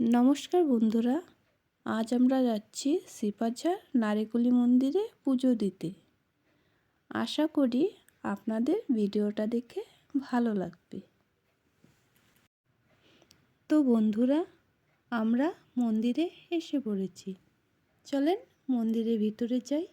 নমস্কার বন্ধুরা, আজ আমরা যাচ্ছি সিপাঝা নারিকুলি মন্দিরে পুজো দিতে। আশা করি আপনাদের ভিডিওটা দেখে ভালো লাগবে। তো বন্ধুরা, আমরা মন্দিরে এসে পড়েছি। চলেন মন্দিরের ভিতরে যাই।